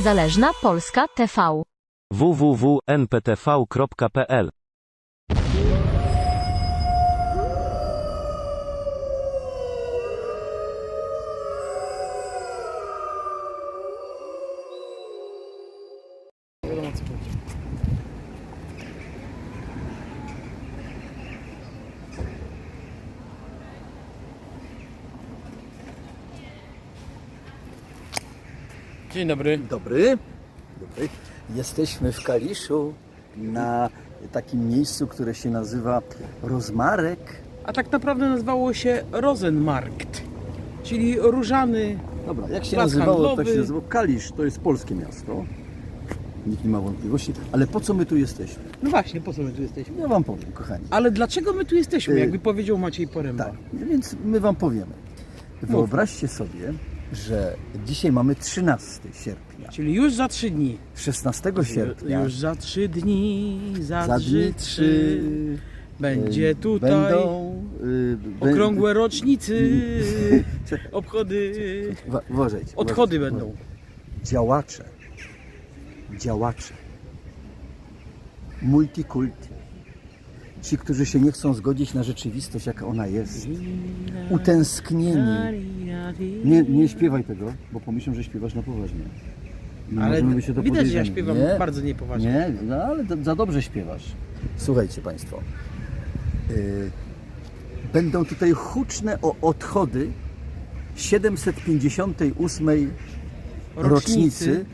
Niezależna Polska TV. www.nptv.pl Dzień dobry. Dobry. Dobry. Jesteśmy w Kaliszu na takim miejscu, które się nazywa Rozmarek. A tak naprawdę nazywało się Rosenmarkt, czyli różany. Dobra, jak się nazywało, tak się nazywało. Kalisz to jest polskie miasto. Nikt nie ma wątpliwości. Ale po co my tu jesteśmy? No właśnie, po co my tu jesteśmy? Ja wam powiem, kochani. Ale dlaczego my tu jesteśmy, Y- jakby powiedział Maciej Poręba? Tak, więc my wam powiemy. Wyobraźcie sobie, że dzisiaj mamy 13 sierpnia. Czyli już za trzy dni. 16 sierpnia Już za trzy dni, za, Za trzy, dni trzy. trzy, Będzie y, tutaj będą y, bę- okrągłe rocznicy, obchody, Uważajcie. odchody uważajcie. będą. działacze, działacze, multikulti, ci, którzy się nie chcą zgodzić na rzeczywistość, jaka ona jest, utęsknieni. Nie, nie śpiewaj tego, bo pomyślą, że śpiewasz na poważnie. Nie Ale możemy o to widać, że ja śpiewam Nie, bardzo niepoważnie. Nie, no ale za dobrze śpiewasz. Słuchajcie Państwo, yy, będą tutaj huczne o odchody 758 rocznicy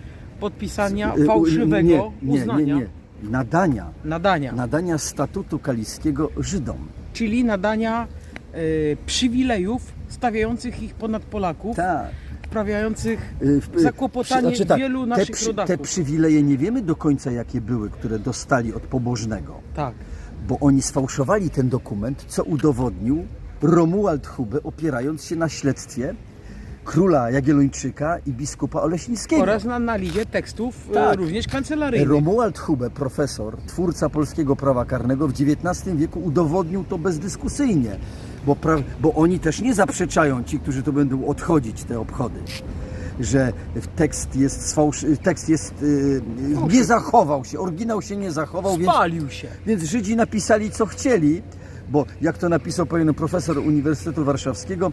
podpisania y, y, fałszywego nie, nie, uznania Nie, nie, nadania, nadania, nadania statutu kaliskiego Żydom. czyli nadania y, przywilejów stawiających ich ponad Polaków, Tak. wprawiających Y, w- y, zakłopotanie znaczy wielu te, naszych przy- rodaków. te przywileje nie wiemy do końca jakie były, które dostali od pobożnego, Tak. bo oni sfałszowali ten dokument, co udowodnił Romuald Hube, opierając się na śledztwie króla Jagiellończyka i biskupa Oleśnickiego. Oraz na analizie tekstów y, Tak. również kancelaryjnych. Romuald Hube, profesor, twórca polskiego prawa karnego w XIX wieku udowodnił to bezdyskusyjnie, bo, bo oni też nie zaprzeczają, ci, którzy to będą odchodzić, te obchody, że tekst jest, sfałsz, tekst jest yy, nie zachował się, oryginał się nie zachował, więc, Spalił się. więc Żydzi napisali co chcieli, bo jak to napisał pewien profesor Uniwersytetu Warszawskiego,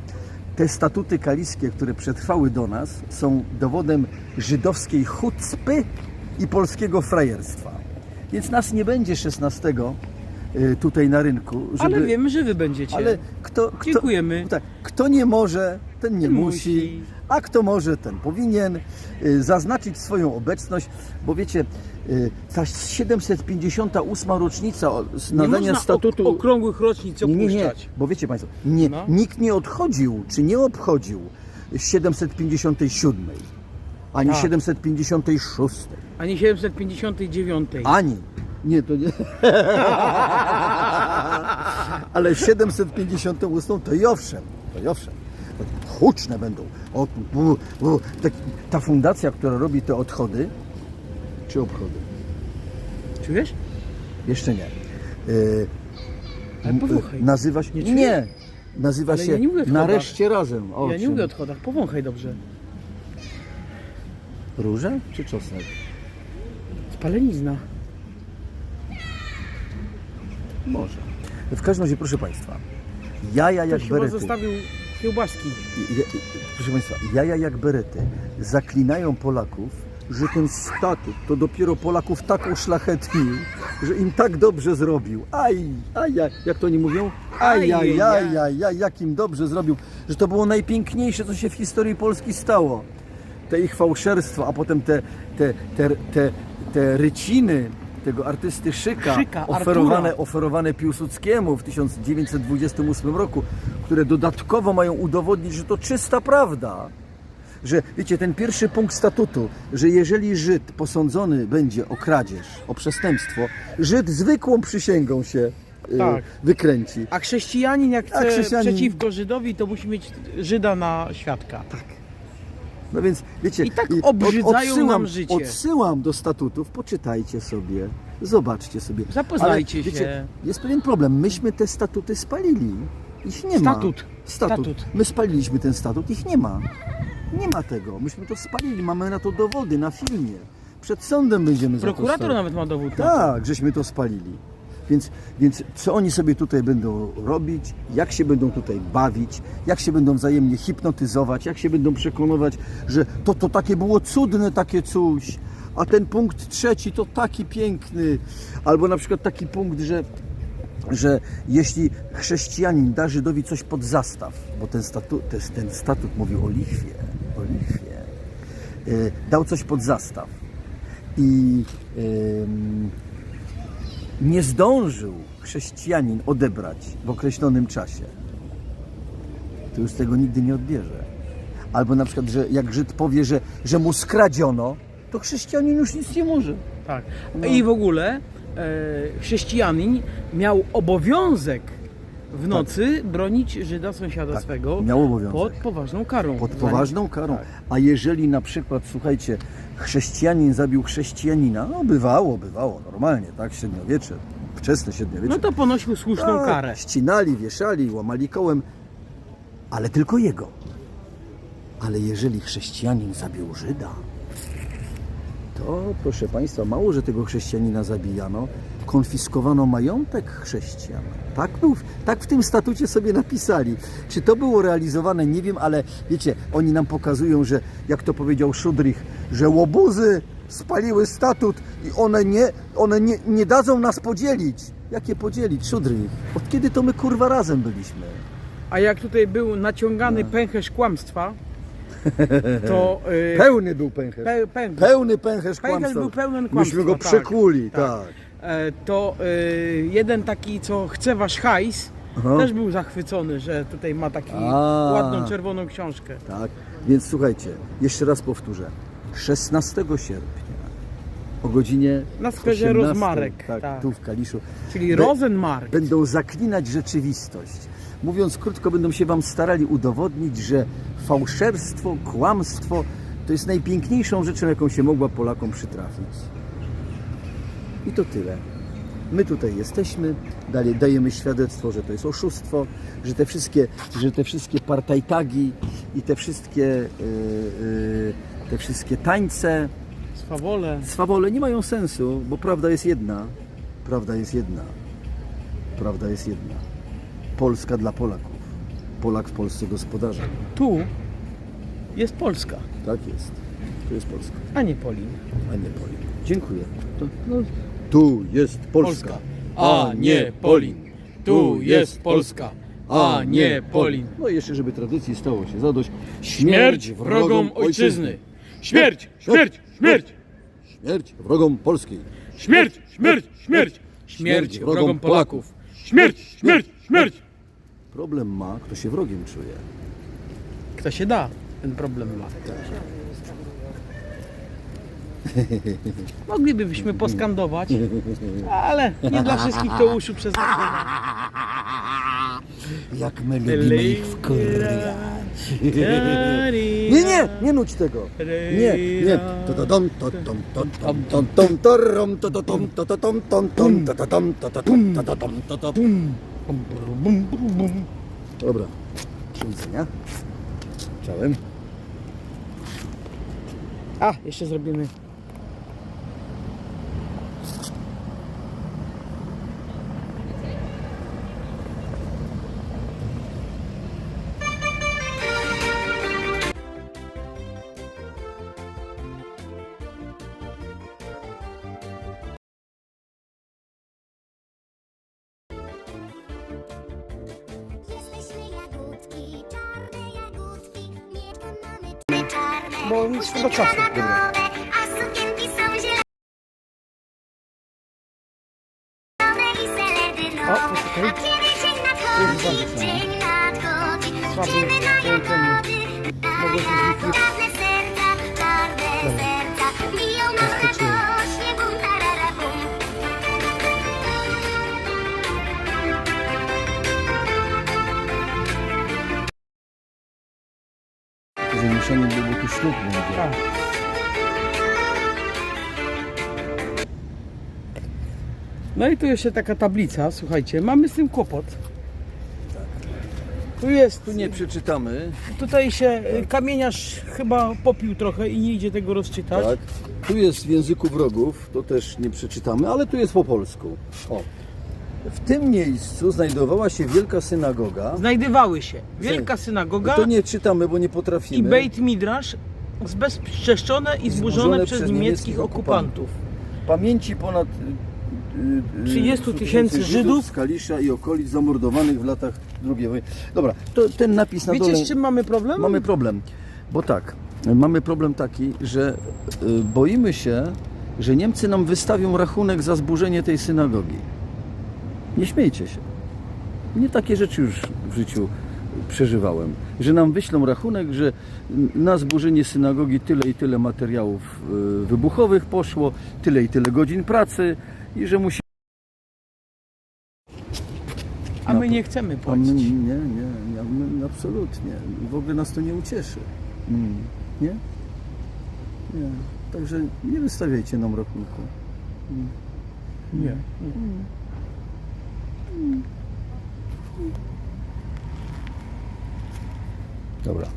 te statuty kaliskie, które przetrwały do nas, są dowodem żydowskiej chucpy i polskiego frajerstwa. Więc nas nie będzie 16 y, tutaj na rynku. Żeby, Ale wiemy, że wy będziecie. ale kto, kto, Dziękujemy. tak, kto nie może, ten nie musi, musi. A kto może, ten powinien y, zaznaczyć swoją obecność, bo wiecie, y, ta 758 rocznica nadania statutu... ok- okrągłych rocznic Nie, nie, nie, opuszczać. bo wiecie Państwo, nie, No. nikt nie odchodził, czy nie obchodził 757, ani Tak. 756, Ani 759. ani, nie, to nie, ale 758 to i owszem, to i owszem, huczne będą. O, u, u, tak, ta fundacja, która robi te odchody, czy obchody, Czujesz? jeszcze nie, y, Ale powąchaj. nazywa się, Nie nie, nazywa Ale się ja nie mówię o. Nareszcie Razem. O Ja nie czym? mówię o odchodach, powąchaj dobrze. Róża czy czosnek? Spalenizna. Może. W każdym razie, proszę Państwa, jaja jak Ktoś berety. zostawił kiełbaski. Ja, proszę Państwa, jaja jak berety zaklinają Polaków, że ten statut to dopiero Polaków tak uszlachetnił, że im tak dobrze zrobił. Aj, aj, aj jak to oni mówią? Aj, aj, aj, aj, aj, jak im dobrze zrobił, że to było najpiękniejsze, co się w historii Polski stało. Te ich fałszerstwo, a potem te, te, te, te, te ryciny tego artysty Szyka, Szyka, oferowane, Artura. oferowane Piłsudskiemu w 1928 roku, które dodatkowo mają udowodnić, że to czysta prawda. Że wiecie, ten pierwszy punkt statutu, że jeżeli Żyd posądzony będzie o kradzież, o przestępstwo, Żyd zwykłą przysięgą się y, Tak. wykręci. A chrześcijanin jak chce chrześcijanin- przeciwko Żydowi, to musi mieć Żyda na świadka. Tak. No więc wiecie, I tak obrzydzają odsyłam, nam życie. Odsyłam do statutów, poczytajcie sobie, zobaczcie sobie. Zapoznajcie Ale, się. Wiecie, jest pewien problem. Myśmy te statuty spalili. Ich nie ma. Statut. Statut. My spaliliśmy ten statut, ich nie ma. Nie ma tego. Myśmy to spalili, mamy na to dowody, na filmie. Przed sądem będziemy za to Prokurator stać. nawet ma dowód na to. Tak, żeśmy to spalili. Więc, więc co oni sobie tutaj będą robić, jak się będą tutaj bawić, jak się będą wzajemnie hipnotyzować, jak się będą przekonywać, że to, to takie było cudne, takie coś, a ten punkt trzeci to taki piękny. Albo na przykład taki punkt, że, że jeśli chrześcijanin da Żydowi coś pod zastaw, bo ten statut, ten statut mówił o lichwie, o lichwie, y, dał coś pod zastaw i ym, nie zdążył chrześcijanin odebrać w określonym czasie, to już tego nigdy nie odbierze. Albo na przykład, że jak Żyd powie, że, że mu skradziono, to chrześcijanin już nic nie może. Tak. No. I w ogóle e, chrześcijanin miał obowiązek w nocy bronić Żyda sąsiada Tak, swego miał obowiązek. pod poważną karą. Pod Za- poważną karą. Tak. A jeżeli na przykład, słuchajcie, chrześcijanin zabił chrześcijanina, no bywało, bywało, normalnie, tak, średniowiecze, wczesne średniowiecze. No to ponosił słuszną Tak, karę. Ścinali, wieszali, łamali kołem, ale tylko jego. Ale jeżeli chrześcijanin zabił Żyda, to proszę Państwa, mało, że tego chrześcijanina zabijano, konfiskowano majątek chrześcijan. Tak, był, tak w tym statucie sobie napisali. Czy to było realizowane, nie wiem, ale wiecie, oni nam pokazują, że jak to powiedział Szudrych, że łobuzy spaliły statut i one nie, one nie, nie dadzą nas podzielić. Jakie podzielić, Szudrych? Od kiedy to my kurwa razem byliśmy? A jak tutaj był naciągany No. pęcherz kłamstwa, to y, Pełny był pęcherz. pe, pęcherz, Pełny pęcherz Pęcherz kłamstwa. był pełen Myśmy kłamstwa, go tak, przekuli, tak. tak. e, to y, jeden taki, co chce wasz hajs, Aha. też był zachwycony, że tutaj ma taką A. ładną czerwoną książkę. Tak, więc słuchajcie, jeszcze raz powtórzę. 16 sierpnia o godzinie Na skwerze 18, Rozmarek, Tak, tak. tu w Kaliszu. Czyli Be- Rosenmark. Będą zaklinać rzeczywistość. Mówiąc krótko, będą się Wam starali udowodnić, że fałszerstwo, kłamstwo to jest najpiękniejszą rzeczą, jaką się mogła Polakom przytrafić. I to tyle. My tutaj jesteśmy, dalej dajemy świadectwo, że to jest oszustwo, że te wszystkie, że te wszystkie partajtagi i te wszystkie, yy, yy, te wszystkie tańce, Swawole. swawole nie mają sensu, bo prawda jest jedna. Prawda jest jedna. Prawda jest jedna. Polska dla Polaków. Polak w Polsce gospodarzem. Tu jest Polska, Tak jest. Tu jest Polska, a nie Polin. a nie Polin. Dziękuję. To, no, tu jest Polska, a nie Polin. Tu jest Polska, a nie Polin. No i jeszcze, żeby tradycji stało się zadość. Śmierć wrogom ojczyzny. Śmierć, śmierć, śmierć. Śmierć wrogom Polskiej. Śmierć, śmierć, śmierć. Śmierć wrogom Polaków. Śmierć, śmierć, śmierć. Problem ma, kto się wrogiem czuje. Kto się da, ten problem ma. Moglibyśmy poskandować, ale nie dla wszystkich to uszu przez Jak my lubimy ich wkurwiać. Nie, nie, nie nuć tego. Nie, nie. To to tom, to tom, to tom, tom, tom, torom, to to tom, to to tom, tom, tom, to to tom, to to tom, to to tom, to to pum. Dobra. Do widzenia. Czołem. A, jeszcze zrobimy. Czarne, Bo nic do czasu. Dobra. a sukienki są zielone i seledynowe. Tu ślub będzie. Tak. No i tu jeszcze taka tablica, słuchajcie, mamy z tym kłopot. Tu jest, tu nie przeczytamy. Tutaj się y, kamieniarz chyba popił trochę i nie idzie tego rozczytać. Tak. Tu jest w języku wrogów, to też nie przeczytamy, ale tu jest po polsku. O. W tym miejscu znajdowała się wielka synagoga. Znajdywały się wielka synagoga To nie czytamy, bo nie i potrafimy. Beit Midrash zbezczeszczone i zburzone przez, niemieckich okupantów. Pamięci ponad y, y, 30 y, tysięcy Żydów. z Kalisza i okolic zamordowanych w latach II wojny. Dobra, to ten napis na Wiecie dole... z czym mamy problem? Mamy problem, bo tak, mamy problem taki, że y, boimy się, że Niemcy nam wystawią rachunek za zburzenie tej synagogi. Nie śmiejcie się. Nie takie rzeczy już w życiu przeżywałem. Że nam wyślą rachunek, że na zburzenie synagogi tyle i tyle materiałów y, wybuchowych poszło, tyle i tyle godzin pracy i że musi... A my nie chcemy A my, płacić. nie, nie, nie, absolutnie. W ogóle nas to nie ucieszy. Mm. Nie? Nie. Także nie wystawiajcie nam rachunku. Nie. Dobra.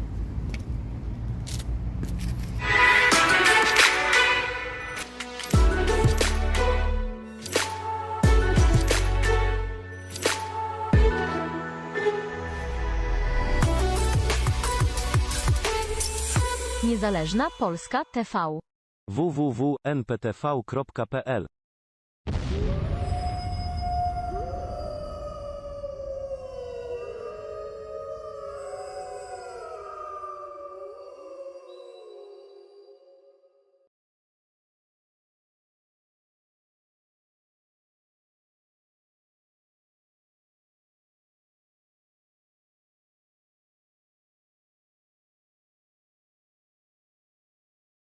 Niezależna Polska TV. www.nptv.pl